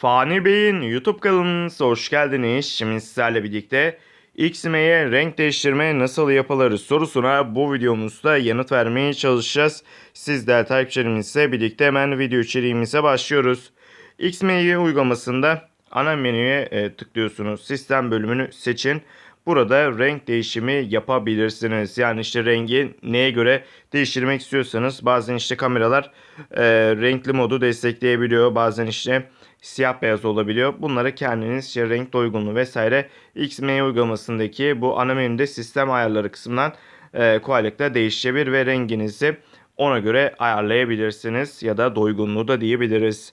Fani Bey'in YouTube kanalınıza hoş geldiniz. Şimdi sizlerle birlikte XM'ye renk değiştirme nasıl yapılır sorusuna bu videomuzda yanıt vermeye çalışacağız. Siz de takipçilerimizle birlikte hemen video içeriğimize başlıyoruz. XM'ye uygulamasında ana menüye e, tıklıyorsunuz. Sistem bölümünü seçin. Burada renk değişimi yapabilirsiniz. Yani işte rengi neye göre değiştirmek istiyorsanız bazen işte kameralar e, renkli modu destekleyebiliyor. Bazen işte siyah beyaz olabiliyor. Bunları kendiniz işte renk doygunluğu vesaire XME uygulamasındaki bu ana menüde sistem ayarları kısmından e, kolaylıkla değişebilir ve renginizi ona göre ayarlayabilirsiniz ya da doygunluğu da diyebiliriz.